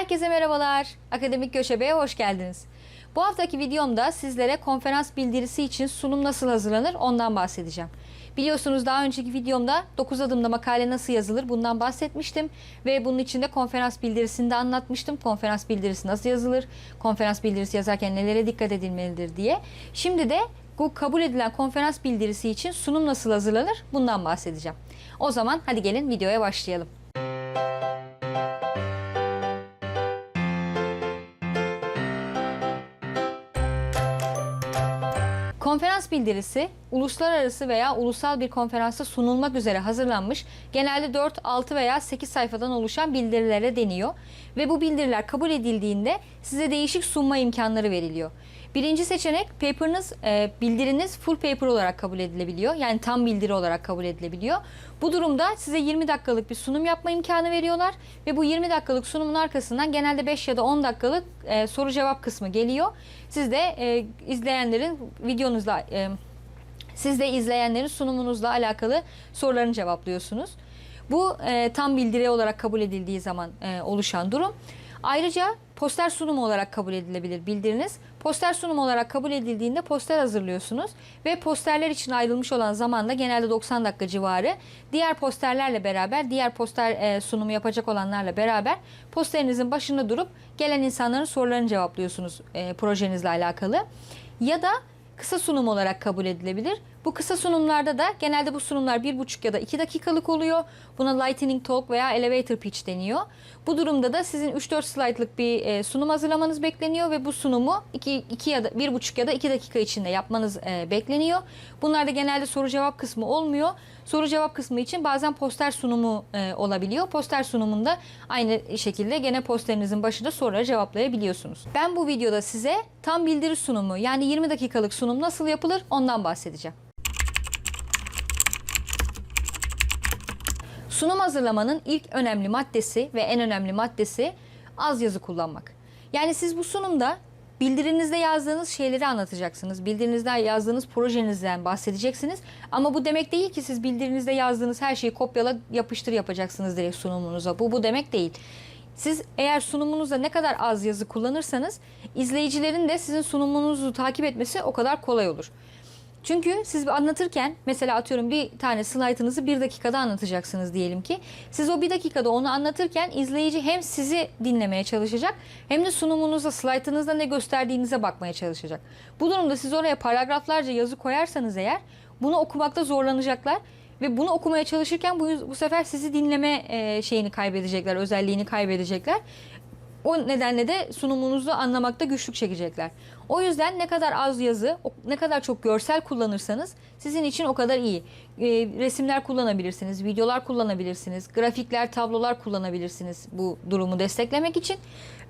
Herkese merhabalar. Akademik Göçebe'ye hoş geldiniz. Bu haftaki videomda sizlere konferans bildirisi için sunum nasıl hazırlanır ondan bahsedeceğim. Biliyorsunuz daha önceki videomda 9 adımda makale nasıl yazılır bundan bahsetmiştim ve bunun içinde konferans bildirisini de anlatmıştım. Konferans bildirisi nasıl yazılır, konferans bildirisi yazarken nelere dikkat edilmelidir diye. Şimdi de bu kabul edilen konferans bildirisi için sunum nasıl hazırlanır bundan bahsedeceğim. O zaman hadi gelin videoya başlayalım. Konferans bildirisi uluslararası veya ulusal bir konferansta sunulmak üzere hazırlanmış genelde 4, 6 veya 8 sayfadan oluşan bildirilere deniyor ve bu bildiriler kabul edildiğinde size değişik sunma imkanları veriliyor. Birinci seçenek paper'ınız, e, bildiriniz full paper olarak kabul edilebiliyor. Yani tam bildiri olarak kabul edilebiliyor. Bu durumda size 20 dakikalık bir sunum yapma imkanı veriyorlar ve bu 20 dakikalık sunumun arkasından genelde 5 ya da 10 dakikalık e, soru cevap kısmı geliyor. Siz de e, izleyenlerin videonuzla e, siz de izleyenlerin sunumunuzla alakalı sorularını cevaplıyorsunuz. Bu e, tam bildiri olarak kabul edildiği zaman e, oluşan durum. Ayrıca poster sunumu olarak kabul edilebilir bildiriniz. Poster sunumu olarak kabul edildiğinde poster hazırlıyorsunuz ve posterler için ayrılmış olan zamanda genelde 90 dakika civarı diğer posterlerle beraber, diğer poster e, sunumu yapacak olanlarla beraber posterinizin başında durup gelen insanların sorularını cevaplıyorsunuz e, projenizle alakalı. Ya da kısa sunum olarak kabul edilebilir. Bu kısa sunumlarda da genelde bu sunumlar 1,5 ya da 2 dakikalık oluyor. Buna lightning talk veya elevator pitch deniyor. Bu durumda da sizin 3-4 slaytlık bir e, sunum hazırlamanız bekleniyor ve bu sunumu 2, 2 ya da 1,5 ya da 2 dakika içinde yapmanız e, bekleniyor. Bunlarda genelde soru cevap kısmı olmuyor. Soru cevap kısmı için bazen poster sunumu e, olabiliyor. Poster sunumunda aynı şekilde gene posterinizin başında soruları cevaplayabiliyorsunuz. Ben bu videoda size tam bildiri sunumu yani 20 dakikalık sunum nasıl yapılır ondan bahsedeceğim. Sunum hazırlamanın ilk önemli maddesi ve en önemli maddesi az yazı kullanmak. Yani siz bu sunumda bildirinizde yazdığınız şeyleri anlatacaksınız. Bildirinizde yazdığınız projenizden bahsedeceksiniz. Ama bu demek değil ki siz bildirinizde yazdığınız her şeyi kopyala yapıştır yapacaksınız direkt sunumunuza. Bu bu demek değil. Siz eğer sunumunuzda ne kadar az yazı kullanırsanız izleyicilerin de sizin sunumunuzu takip etmesi o kadar kolay olur. Çünkü siz anlatırken mesela atıyorum bir tane slaytınızı bir dakikada anlatacaksınız diyelim ki. Siz o bir dakikada onu anlatırken izleyici hem sizi dinlemeye çalışacak hem de sunumunuzda slaytınızda ne gösterdiğinize bakmaya çalışacak. Bu durumda siz oraya paragraflarca yazı koyarsanız eğer bunu okumakta zorlanacaklar. Ve bunu okumaya çalışırken bu, bu sefer sizi dinleme e, şeyini kaybedecekler, özelliğini kaybedecekler. O nedenle de sunumunuzu anlamakta güçlük çekecekler. O yüzden ne kadar az yazı, ne kadar çok görsel kullanırsanız sizin için o kadar iyi. E, resimler kullanabilirsiniz, videolar kullanabilirsiniz, grafikler, tablolar kullanabilirsiniz bu durumu desteklemek için.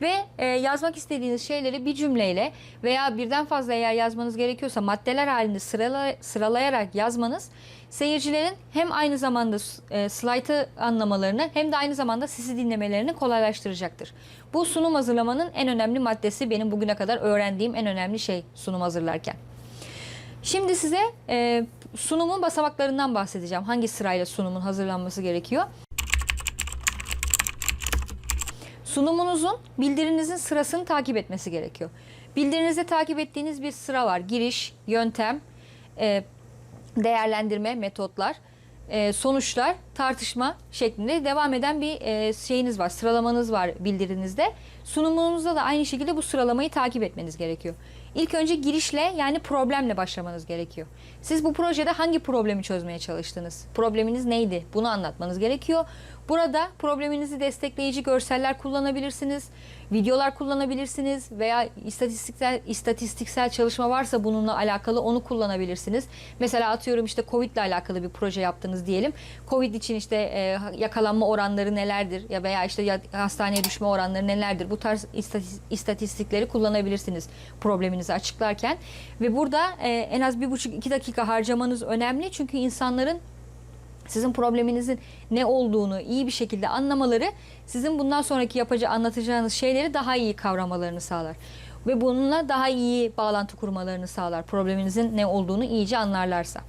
Ve e, yazmak istediğiniz şeyleri bir cümleyle veya birden fazla eğer yazmanız gerekiyorsa maddeler halinde sırala, sıralayarak yazmanız seyircilerin hem aynı zamanda e, slaytı anlamalarını hem de aynı zamanda sizi dinlemelerini kolaylaştıracaktır. Bu sunum hazırlamanın en önemli maddesi benim bugüne kadar öğrendiğim en önemli şey sunum hazırlarken. Şimdi size e, sunumun basamaklarından bahsedeceğim. Hangi sırayla sunumun hazırlanması gerekiyor? Sunumunuzun bildirinizin sırasını takip etmesi gerekiyor. Bildirinizde takip ettiğiniz bir sıra var. Giriş, yöntem, e, değerlendirme, metotlar, e, sonuçlar, tartışma şeklinde devam eden bir e, şeyiniz var, sıralamanız var bildirinizde. Sunumunuzda da aynı şekilde bu sıralamayı takip etmeniz gerekiyor. İlk önce girişle yani problemle başlamanız gerekiyor. Siz bu projede hangi problemi çözmeye çalıştınız? Probleminiz neydi? Bunu anlatmanız gerekiyor. Burada probleminizi destekleyici görseller kullanabilirsiniz, videolar kullanabilirsiniz veya istatistiksel istatistiksel çalışma varsa bununla alakalı onu kullanabilirsiniz. Mesela atıyorum işte Covid ile alakalı bir proje yaptınız diyelim. Covid için işte e, yakalanma oranları nelerdir ya veya işte hastaneye düşme oranları nelerdir? Bu tarz istatistikleri kullanabilirsiniz probleminizi açıklarken ve burada e, en az bir buçuk iki dakika harcamanız önemli çünkü insanların sizin probleminizin ne olduğunu iyi bir şekilde anlamaları sizin bundan sonraki yapacağı anlatacağınız şeyleri daha iyi kavramalarını sağlar. Ve bununla daha iyi bağlantı kurmalarını sağlar. Probleminizin ne olduğunu iyice anlarlarsa.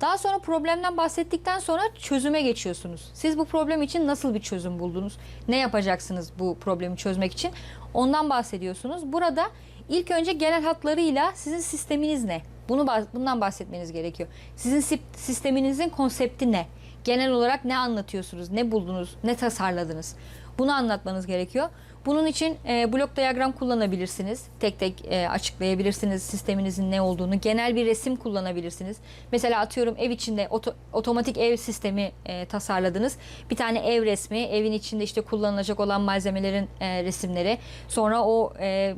Daha sonra problemden bahsettikten sonra çözüme geçiyorsunuz. Siz bu problem için nasıl bir çözüm buldunuz? Ne yapacaksınız bu problemi çözmek için? Ondan bahsediyorsunuz. Burada ilk önce genel hatlarıyla sizin sisteminiz ne? Bunu bundan bahsetmeniz gerekiyor. Sizin sisteminizin konsepti ne? Genel olarak ne anlatıyorsunuz? Ne buldunuz? Ne tasarladınız? Bunu anlatmanız gerekiyor. Bunun için e, blok diyagram kullanabilirsiniz. Tek tek e, açıklayabilirsiniz sisteminizin ne olduğunu. Genel bir resim kullanabilirsiniz. Mesela atıyorum ev içinde oto- otomatik ev sistemi e, tasarladınız. Bir tane ev resmi, evin içinde işte kullanılacak olan malzemelerin e, resimleri. Sonra o e,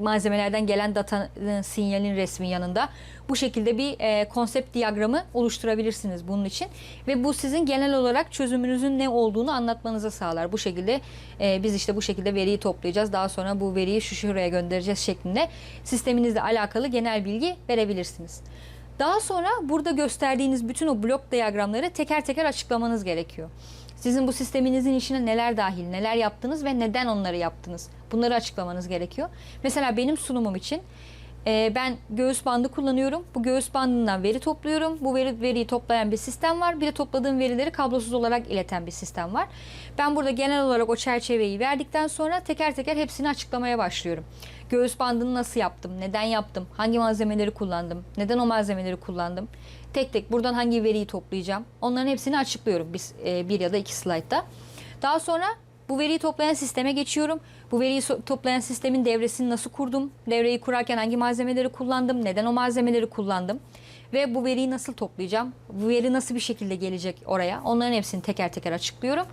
malzemelerden gelen datanın sinyalin resmi yanında bu şekilde bir e, konsept diyagramı oluşturabilirsiniz bunun için ve bu sizin genel olarak çözümünüzün ne olduğunu anlatmanızı sağlar. Bu şekilde e, biz işte bu şekilde veriyi toplayacağız. Daha sonra bu veriyi şu şuraya göndereceğiz şeklinde sisteminizle alakalı genel bilgi verebilirsiniz. Daha sonra burada gösterdiğiniz bütün o blok diyagramları teker teker açıklamanız gerekiyor. Sizin bu sisteminizin içine neler dahil, neler yaptınız ve neden onları yaptınız? Bunları açıklamanız gerekiyor. Mesela benim sunumum için e, ben göğüs bandı kullanıyorum. Bu göğüs bandından veri topluyorum. Bu veri, veriyi toplayan bir sistem var. Bir de topladığım verileri kablosuz olarak ileten bir sistem var. Ben burada genel olarak o çerçeveyi verdikten sonra teker teker hepsini açıklamaya başlıyorum. Göğüs bandını nasıl yaptım? Neden yaptım? Hangi malzemeleri kullandım? Neden o malzemeleri kullandım? Tek tek buradan hangi veriyi toplayacağım? Onların hepsini açıklıyorum biz e, bir ya da iki slaytta. Daha sonra bu veriyi toplayan sisteme geçiyorum. Bu veriyi toplayan sistemin devresini nasıl kurdum? Devreyi kurarken hangi malzemeleri kullandım? Neden o malzemeleri kullandım? Ve bu veriyi nasıl toplayacağım? Bu veri nasıl bir şekilde gelecek oraya? Onların hepsini teker teker açıklıyorum.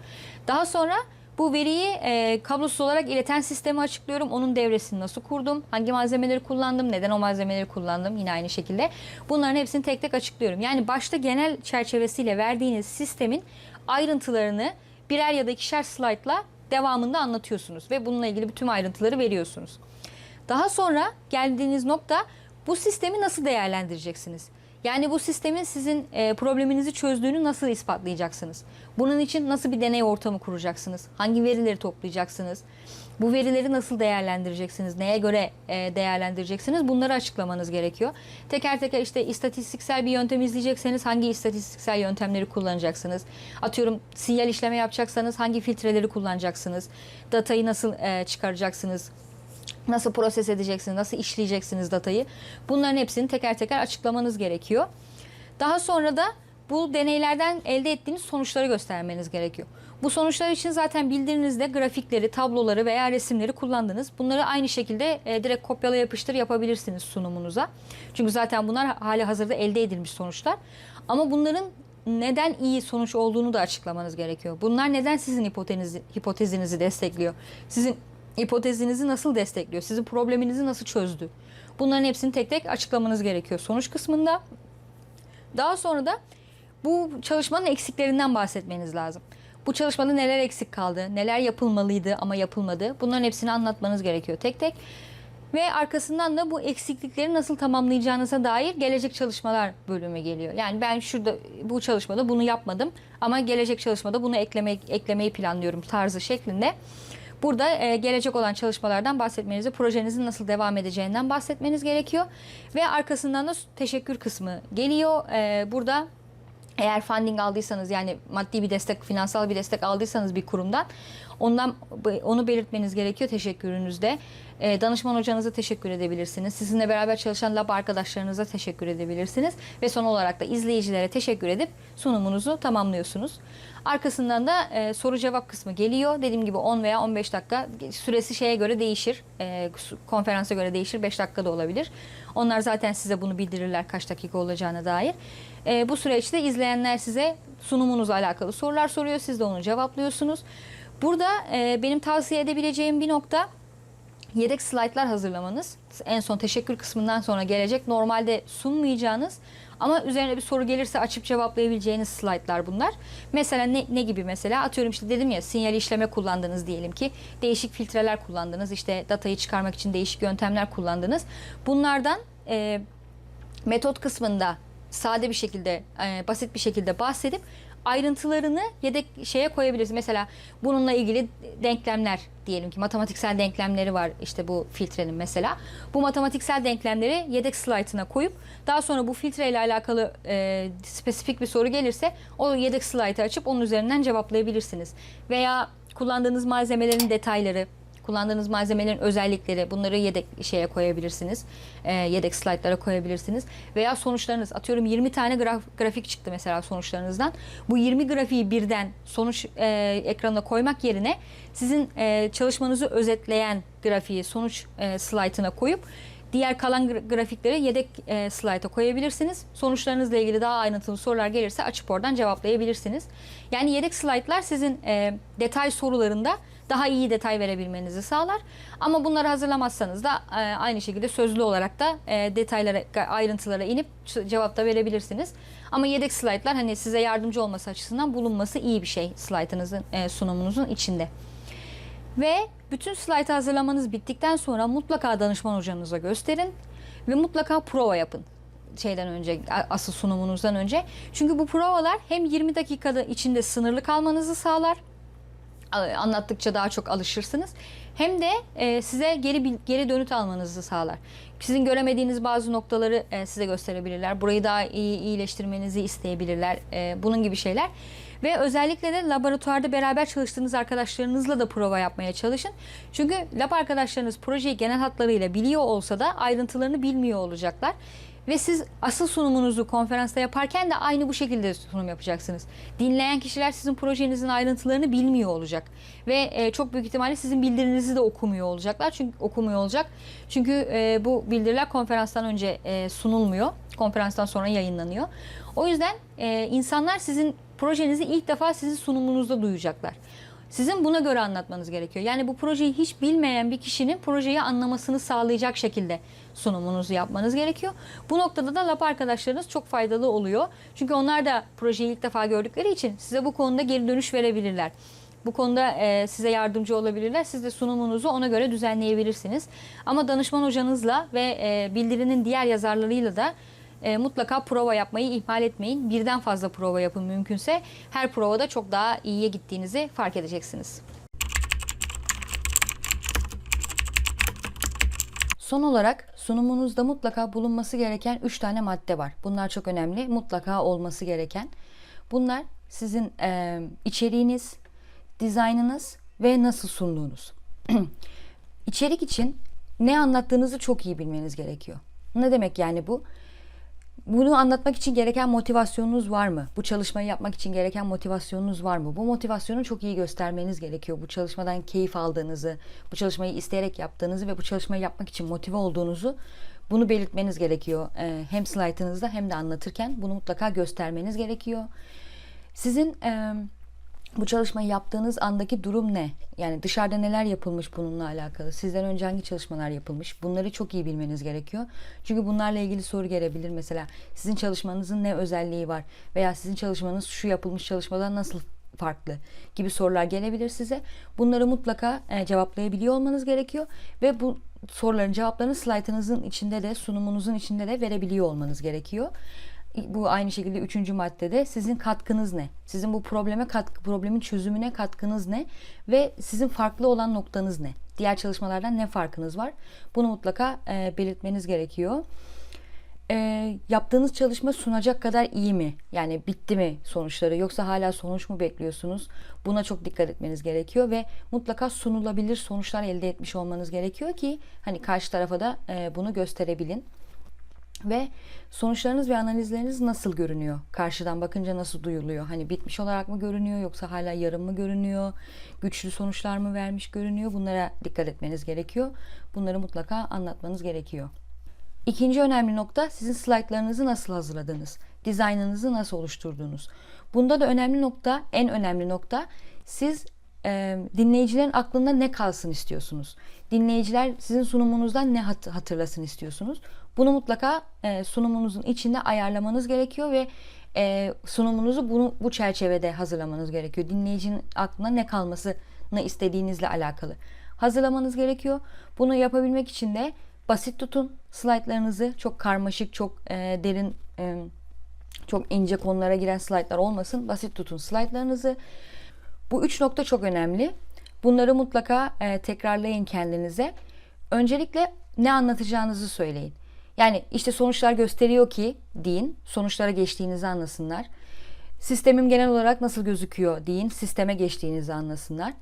Daha sonra bu veriyi e, kablosuz olarak ileten sistemi açıklıyorum. Onun devresini nasıl kurdum? Hangi malzemeleri kullandım? Neden o malzemeleri kullandım? Yine aynı şekilde. Bunların hepsini tek tek açıklıyorum. Yani başta genel çerçevesiyle verdiğiniz sistemin ayrıntılarını birer ya da ikişer slaytla devamında anlatıyorsunuz ve bununla ilgili bütün ayrıntıları veriyorsunuz. Daha sonra geldiğiniz nokta bu sistemi nasıl değerlendireceksiniz? Yani bu sistemin sizin e, probleminizi çözdüğünü nasıl ispatlayacaksınız? Bunun için nasıl bir deney ortamı kuracaksınız? Hangi verileri toplayacaksınız? Bu verileri nasıl değerlendireceksiniz? Neye göre e, değerlendireceksiniz? Bunları açıklamanız gerekiyor. Teker teker işte istatistiksel bir yöntem izleyecekseniz hangi istatistiksel yöntemleri kullanacaksınız? Atıyorum sinyal işleme yapacaksanız hangi filtreleri kullanacaksınız? Datayı nasıl e, çıkaracaksınız? Nasıl proses edeceksiniz, nasıl işleyeceksiniz datayı? Bunların hepsini teker teker açıklamanız gerekiyor. Daha sonra da bu deneylerden elde ettiğiniz sonuçları göstermeniz gerekiyor. Bu sonuçlar için zaten bildirinizde grafikleri, tabloları veya resimleri kullandınız. Bunları aynı şekilde e, direkt kopyala yapıştır yapabilirsiniz sunumunuza. Çünkü zaten bunlar hali hazırda elde edilmiş sonuçlar. Ama bunların neden iyi sonuç olduğunu da açıklamanız gerekiyor. Bunlar neden sizin hipotezinizi, hipotezinizi destekliyor? Sizin hipotezinizi nasıl destekliyor? Sizin probleminizi nasıl çözdü? Bunların hepsini tek tek açıklamanız gerekiyor sonuç kısmında. Daha sonra da bu çalışmanın eksiklerinden bahsetmeniz lazım. Bu çalışmada neler eksik kaldı, neler yapılmalıydı ama yapılmadı. Bunların hepsini anlatmanız gerekiyor tek tek. Ve arkasından da bu eksiklikleri nasıl tamamlayacağınıza dair gelecek çalışmalar bölümü geliyor. Yani ben şurada bu çalışmada bunu yapmadım ama gelecek çalışmada bunu eklemeyi, eklemeyi planlıyorum tarzı şeklinde. Burada e, gelecek olan çalışmalardan bahsetmenizi, projenizin nasıl devam edeceğinden bahsetmeniz gerekiyor. Ve arkasından da teşekkür kısmı geliyor. E, burada eğer funding aldıysanız yani maddi bir destek, finansal bir destek aldıysanız bir kurumdan ondan onu belirtmeniz gerekiyor teşekkürünüzde. E, danışman hocanıza teşekkür edebilirsiniz. Sizinle beraber çalışan lab arkadaşlarınıza teşekkür edebilirsiniz. Ve son olarak da izleyicilere teşekkür edip sunumunuzu tamamlıyorsunuz. Arkasından da e, soru cevap kısmı geliyor. Dediğim gibi 10 veya 15 dakika süresi şeye göre değişir. E, konferansa göre değişir. 5 dakika da olabilir. Onlar zaten size bunu bildirirler kaç dakika olacağına dair. E, bu süreçte izleyenler size sunumunuzla alakalı sorular soruyor. Siz de onu cevaplıyorsunuz. Burada e, benim tavsiye edebileceğim bir nokta yedek slaytlar hazırlamanız. En son teşekkür kısmından sonra gelecek. Normalde sunmayacağınız ama üzerine bir soru gelirse açıp cevaplayabileceğiniz slaytlar bunlar. Mesela ne, ne gibi mesela? Atıyorum işte dedim ya sinyal işleme kullandınız diyelim ki. Değişik filtreler kullandınız. işte datayı çıkarmak için değişik yöntemler kullandınız. Bunlardan e, metot kısmında sade bir şekilde, e, basit bir şekilde bahsedip ayrıntılarını yedek şeye koyabiliriz. Mesela bununla ilgili denklemler diyelim ki matematiksel denklemleri var işte bu filtrenin mesela. Bu matematiksel denklemleri yedek slaytına koyup daha sonra bu filtre ile alakalı e, spesifik bir soru gelirse o yedek slaytı açıp onun üzerinden cevaplayabilirsiniz. Veya kullandığınız malzemelerin detayları, kullandığınız malzemelerin özellikleri bunları yedek şeye koyabilirsiniz. E, yedek slaytlara koyabilirsiniz. Veya sonuçlarınız atıyorum 20 tane graf- grafik çıktı mesela sonuçlarınızdan. Bu 20 grafiği birden sonuç e, ekranına koymak yerine sizin e, çalışmanızı özetleyen grafiği sonuç e, slaytına koyup Diğer kalan gra- grafikleri yedek e, slayta koyabilirsiniz. Sonuçlarınızla ilgili daha ayrıntılı sorular gelirse açıp oradan cevaplayabilirsiniz. Yani yedek slaytlar sizin e, detay sorularında daha iyi detay verebilmenizi sağlar. Ama bunları hazırlamazsanız da e, aynı şekilde sözlü olarak da e, detaylara, ayrıntılara inip cevap da verebilirsiniz. Ama yedek slaytlar hani size yardımcı olması açısından bulunması iyi bir şey slaytınızın e, sunumunuzun içinde. Ve bütün slaytı hazırlamanız bittikten sonra mutlaka danışman hocanıza gösterin ve mutlaka prova yapın şeyden önce asıl sunumunuzdan önce. Çünkü bu provalar hem 20 dakikada içinde sınırlı kalmanızı sağlar. Anlattıkça daha çok alışırsınız. Hem de e, size geri geri dönüt almanızı sağlar. Sizin göremediğiniz bazı noktaları e, size gösterebilirler. Burayı daha iyi iyileştirmenizi isteyebilirler. E, bunun gibi şeyler. Ve özellikle de laboratuvarda beraber çalıştığınız arkadaşlarınızla da prova yapmaya çalışın. Çünkü lab arkadaşlarınız projeyi genel hatlarıyla biliyor olsa da ayrıntılarını bilmiyor olacaklar. Ve siz asıl sunumunuzu konferansta yaparken de aynı bu şekilde sunum yapacaksınız. Dinleyen kişiler sizin projenizin ayrıntılarını bilmiyor olacak. Ve e, çok büyük ihtimalle sizin bildirinizi de okumuyor olacaklar. Çünkü okumuyor olacak. Çünkü e, bu bildiriler konferanstan önce e, sunulmuyor. Konferanstan sonra yayınlanıyor. O yüzden e, insanlar sizin projenizi ilk defa sizin sunumunuzda duyacaklar. Sizin buna göre anlatmanız gerekiyor. Yani bu projeyi hiç bilmeyen bir kişinin projeyi anlamasını sağlayacak şekilde sunumunuzu yapmanız gerekiyor. Bu noktada da lab arkadaşlarınız çok faydalı oluyor. Çünkü onlar da projeyi ilk defa gördükleri için size bu konuda geri dönüş verebilirler. Bu konuda e, size yardımcı olabilirler. Siz de sunumunuzu ona göre düzenleyebilirsiniz. Ama danışman hocanızla ve e, bildirinin diğer yazarlarıyla da e, mutlaka prova yapmayı ihmal etmeyin. Birden fazla prova yapın mümkünse. Her provada çok daha iyiye gittiğinizi fark edeceksiniz. Son olarak sunumunuzda mutlaka bulunması gereken 3 tane madde var. Bunlar çok önemli. Mutlaka olması gereken. Bunlar sizin e, içeriğiniz, dizaynınız ve nasıl sunduğunuz. İçerik için ne anlattığınızı çok iyi bilmeniz gerekiyor. Ne demek yani bu? Bunu anlatmak için gereken motivasyonunuz var mı? Bu çalışmayı yapmak için gereken motivasyonunuz var mı? Bu motivasyonu çok iyi göstermeniz gerekiyor. Bu çalışmadan keyif aldığınızı, bu çalışmayı isteyerek yaptığınızı ve bu çalışmayı yapmak için motive olduğunuzu bunu belirtmeniz gerekiyor. Ee, hem slaytınızda hem de anlatırken bunu mutlaka göstermeniz gerekiyor. Sizin e, bu çalışmayı yaptığınız andaki durum ne? Yani dışarıda neler yapılmış bununla alakalı? Sizden önce hangi çalışmalar yapılmış? Bunları çok iyi bilmeniz gerekiyor. Çünkü bunlarla ilgili soru gelebilir. Mesela sizin çalışmanızın ne özelliği var? Veya sizin çalışmanız şu yapılmış çalışmadan nasıl farklı gibi sorular gelebilir size. Bunları mutlaka e, cevaplayabiliyor olmanız gerekiyor ve bu soruların cevaplarını slaytınızın içinde de sunumunuzun içinde de verebiliyor olmanız gerekiyor. Bu aynı şekilde üçüncü maddede sizin katkınız ne? Sizin bu probleme katkı, problemin çözümüne katkınız ne? Ve sizin farklı olan noktanız ne? Diğer çalışmalardan ne farkınız var? Bunu mutlaka e, belirtmeniz gerekiyor. E, yaptığınız çalışma sunacak kadar iyi mi? Yani bitti mi sonuçları yoksa hala sonuç mu bekliyorsunuz? Buna çok dikkat etmeniz gerekiyor ve mutlaka sunulabilir sonuçlar elde etmiş olmanız gerekiyor ki hani karşı tarafa da e, bunu gösterebilin. Ve sonuçlarınız ve analizleriniz nasıl görünüyor? Karşıdan bakınca nasıl duyuluyor? Hani bitmiş olarak mı görünüyor yoksa hala yarım mı görünüyor? Güçlü sonuçlar mı vermiş görünüyor? Bunlara dikkat etmeniz gerekiyor. Bunları mutlaka anlatmanız gerekiyor. İkinci önemli nokta sizin slaytlarınızı nasıl hazırladınız? Dizaynınızı nasıl oluşturduğunuz? Bunda da önemli nokta, en önemli nokta siz e, dinleyicilerin aklında ne kalsın istiyorsunuz? Dinleyiciler sizin sunumunuzdan ne hat- hatırlasın istiyorsunuz? Bunu mutlaka e, sunumunuzun içinde ayarlamanız gerekiyor ve e, sunumunuzu bunu bu çerçevede hazırlamanız gerekiyor. Dinleyicinin aklına ne kalmasını istediğinizle alakalı hazırlamanız gerekiyor. Bunu yapabilmek için de basit tutun slaytlarınızı çok karmaşık, çok e, derin e, Çok ince konulara giren slaytlar olmasın. Basit tutun slaytlarınızı. Bu üç nokta çok önemli. Bunları mutlaka e, tekrarlayın kendinize. Öncelikle ne anlatacağınızı söyleyin. Yani işte sonuçlar gösteriyor ki deyin. Sonuçlara geçtiğinizi anlasınlar. Sistemim genel olarak nasıl gözüküyor deyin. Sisteme geçtiğinizi anlasınlar.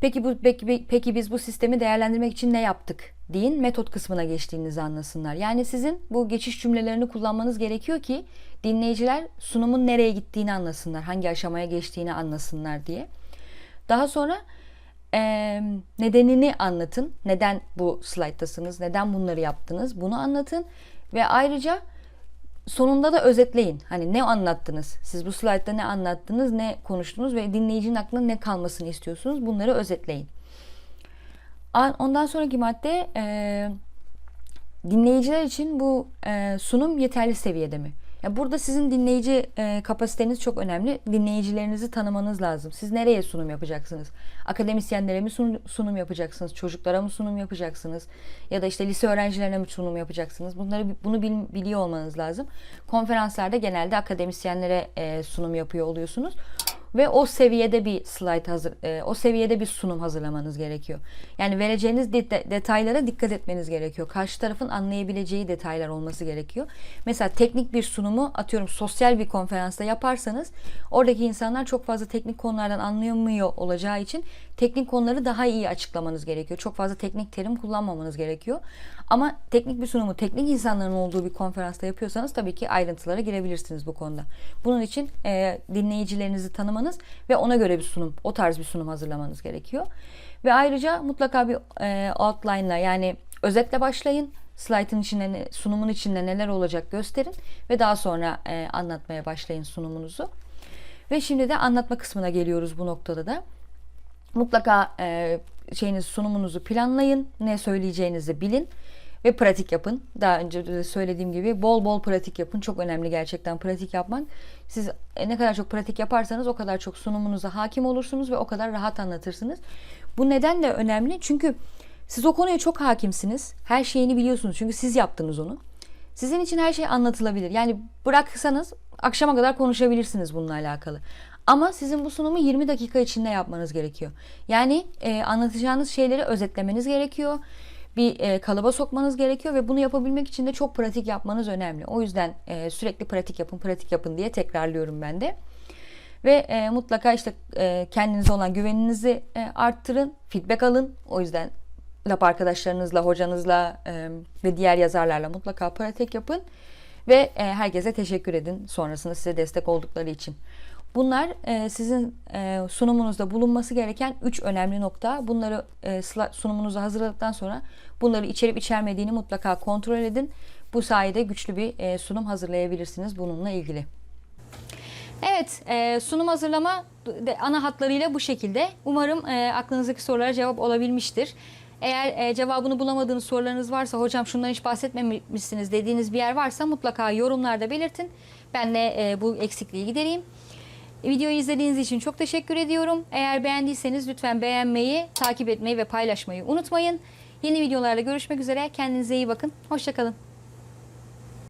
Peki bu peki, peki biz bu sistemi değerlendirmek için ne yaptık deyin. Metot kısmına geçtiğinizi anlasınlar. Yani sizin bu geçiş cümlelerini kullanmanız gerekiyor ki dinleyiciler sunumun nereye gittiğini anlasınlar. Hangi aşamaya geçtiğini anlasınlar diye. Daha sonra e, nedenini anlatın. Neden bu slayttasınız? Neden bunları yaptınız? Bunu anlatın. Ve ayrıca sonunda da özetleyin. Hani ne anlattınız? Siz bu slaytta ne anlattınız, ne konuştunuz ve dinleyicinin aklına ne kalmasını istiyorsunuz? Bunları özetleyin. Ondan sonraki madde e, dinleyiciler için bu e, sunum yeterli seviyede mi? Ya burada sizin dinleyici e, kapasiteniz çok önemli. Dinleyicilerinizi tanımanız lazım. Siz nereye sunum yapacaksınız? Akademisyenlere mi sunum, yapacaksınız? Çocuklara mı sunum yapacaksınız? Ya da işte lise öğrencilerine mi sunum yapacaksınız? Bunları bunu bil, biliyor olmanız lazım. Konferanslarda genelde akademisyenlere e, sunum yapıyor oluyorsunuz ve o seviyede bir slide hazır, e, o seviyede bir sunum hazırlamanız gerekiyor. Yani vereceğiniz det- detaylara dikkat etmeniz gerekiyor. Karşı tarafın anlayabileceği detaylar olması gerekiyor. Mesela teknik bir sunumu atıyorum sosyal bir konferansta yaparsanız oradaki insanlar çok fazla teknik konulardan anlayamıyor olacağı için teknik konuları daha iyi açıklamanız gerekiyor. Çok fazla teknik terim kullanmamanız gerekiyor. Ama teknik bir sunumu teknik insanların olduğu bir konferansta yapıyorsanız tabii ki ayrıntılara girebilirsiniz bu konuda. Bunun için e, dinleyicilerinizi tanımanız ve ona göre bir sunum, o tarz bir sunum hazırlamanız gerekiyor. Ve ayrıca mutlaka bir e, outline'la yani özetle başlayın. Slide'ın içinde, sunumun içinde neler olacak gösterin ve daha sonra e, anlatmaya başlayın sunumunuzu. Ve şimdi de anlatma kısmına geliyoruz bu noktada da. Mutlaka e, şeyiniz sunumunuzu planlayın, ne söyleyeceğinizi bilin ve pratik yapın. Daha önce de söylediğim gibi bol bol pratik yapın. Çok önemli gerçekten pratik yapmak. Siz e, ne kadar çok pratik yaparsanız o kadar çok sunumunuza hakim olursunuz ve o kadar rahat anlatırsınız. Bu nedenle önemli çünkü siz o konuya çok hakimsiniz. Her şeyini biliyorsunuz çünkü siz yaptınız onu. Sizin için her şey anlatılabilir. Yani bıraksanız akşama kadar konuşabilirsiniz bununla alakalı. Ama sizin bu sunumu 20 dakika içinde yapmanız gerekiyor. Yani e, anlatacağınız şeyleri özetlemeniz gerekiyor. Bir e, kalıba sokmanız gerekiyor ve bunu yapabilmek için de çok pratik yapmanız önemli. O yüzden e, sürekli pratik yapın, pratik yapın diye tekrarlıyorum ben de. Ve e, mutlaka işte e, kendinize olan güveninizi e, arttırın, feedback alın. O yüzden lab arkadaşlarınızla, hocanızla e, ve diğer yazarlarla mutlaka pratik yapın. Ve e, herkese teşekkür edin sonrasında size destek oldukları için. Bunlar e, sizin e, sunumunuzda bulunması gereken üç önemli nokta. Bunları e, sunumunuzu hazırladıktan sonra bunları içerip içermediğini mutlaka kontrol edin. Bu sayede güçlü bir sunum hazırlayabilirsiniz bununla ilgili. Evet, sunum hazırlama ana hatlarıyla bu şekilde. Umarım aklınızdaki sorulara cevap olabilmiştir. Eğer cevabını bulamadığınız sorularınız varsa, hocam şundan hiç bahsetmemişsiniz dediğiniz bir yer varsa mutlaka yorumlarda belirtin. Ben de bu eksikliği gidereyim. Videoyu izlediğiniz için çok teşekkür ediyorum. Eğer beğendiyseniz lütfen beğenmeyi, takip etmeyi ve paylaşmayı unutmayın. Yeni videolarda görüşmek üzere. Kendinize iyi bakın. Hoşçakalın.